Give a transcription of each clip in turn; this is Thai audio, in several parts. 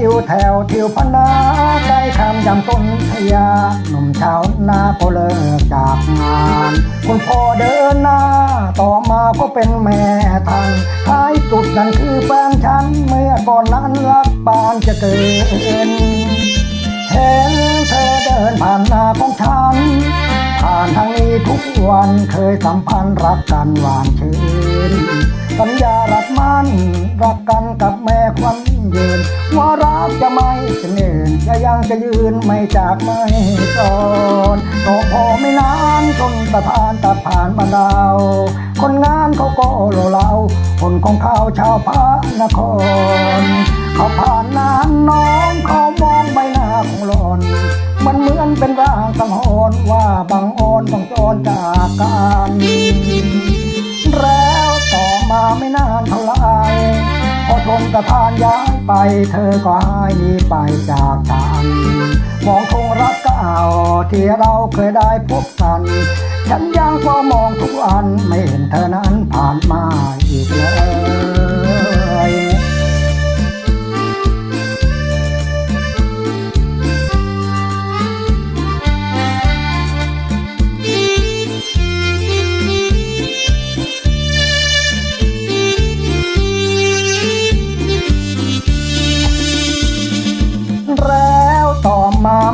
เที่ยวพนาใกล้คำยำต้นทยาหนุ่มชาวนาก็เลิกจากงาน คุณพ่อเดินหน้า ต่อมาก็เป็นแม่ทันท้ายสุดนั่นคือแฟนฉัน เมื่อก่อนนั้นรักปานจะเกินเห็นเธอเดินผ่านหน้าของฉันผ่านทางนี้ทุกวันเคยสัมพันธ์รักกันหวานชื่นสัญญารักมันรักกันกับแม่ควันยืน จะไม่จะเนินจะยังจะยืนไม่จากไม่จรก็พอไม่นานจนสะพานตัดผ่านบ้านเราคนงานเขาก็โลเลาคนของเขาชาวพระนคร เขาผ่านนานน้องเขามองใบหน้าของหลอนมันเหมือนเป็นร่างสังหรณ์ว่าบางอ่อนต้องจรจากกัน สะพานย้ายไปเธอก็หายหนีไปจากฉันมองคงรักเก่าที่เราเคยได้พบกัน ฉันยังเฝ้ามองทุกอันไม่เห็นเธอนั้นผ่านมาอีกเลย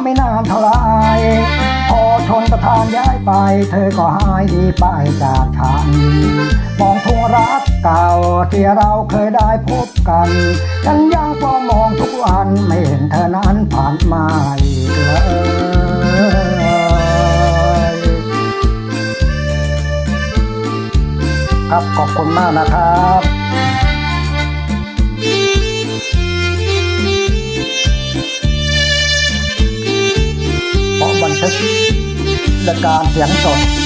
ไม่นานเท่าไรพอชนประธานย้ายไป เธอก็หายหนีไปจากฉันมองทุ่งรักเก่าที่เราเคยได้พบกัน ฉันยังเฝ้ามองทุกวันไม่เห็นเธอนั้นผ่านมาอีกเลยครับขอบคุณมากนะครับ เพราะบันทึกรายการเสียงสด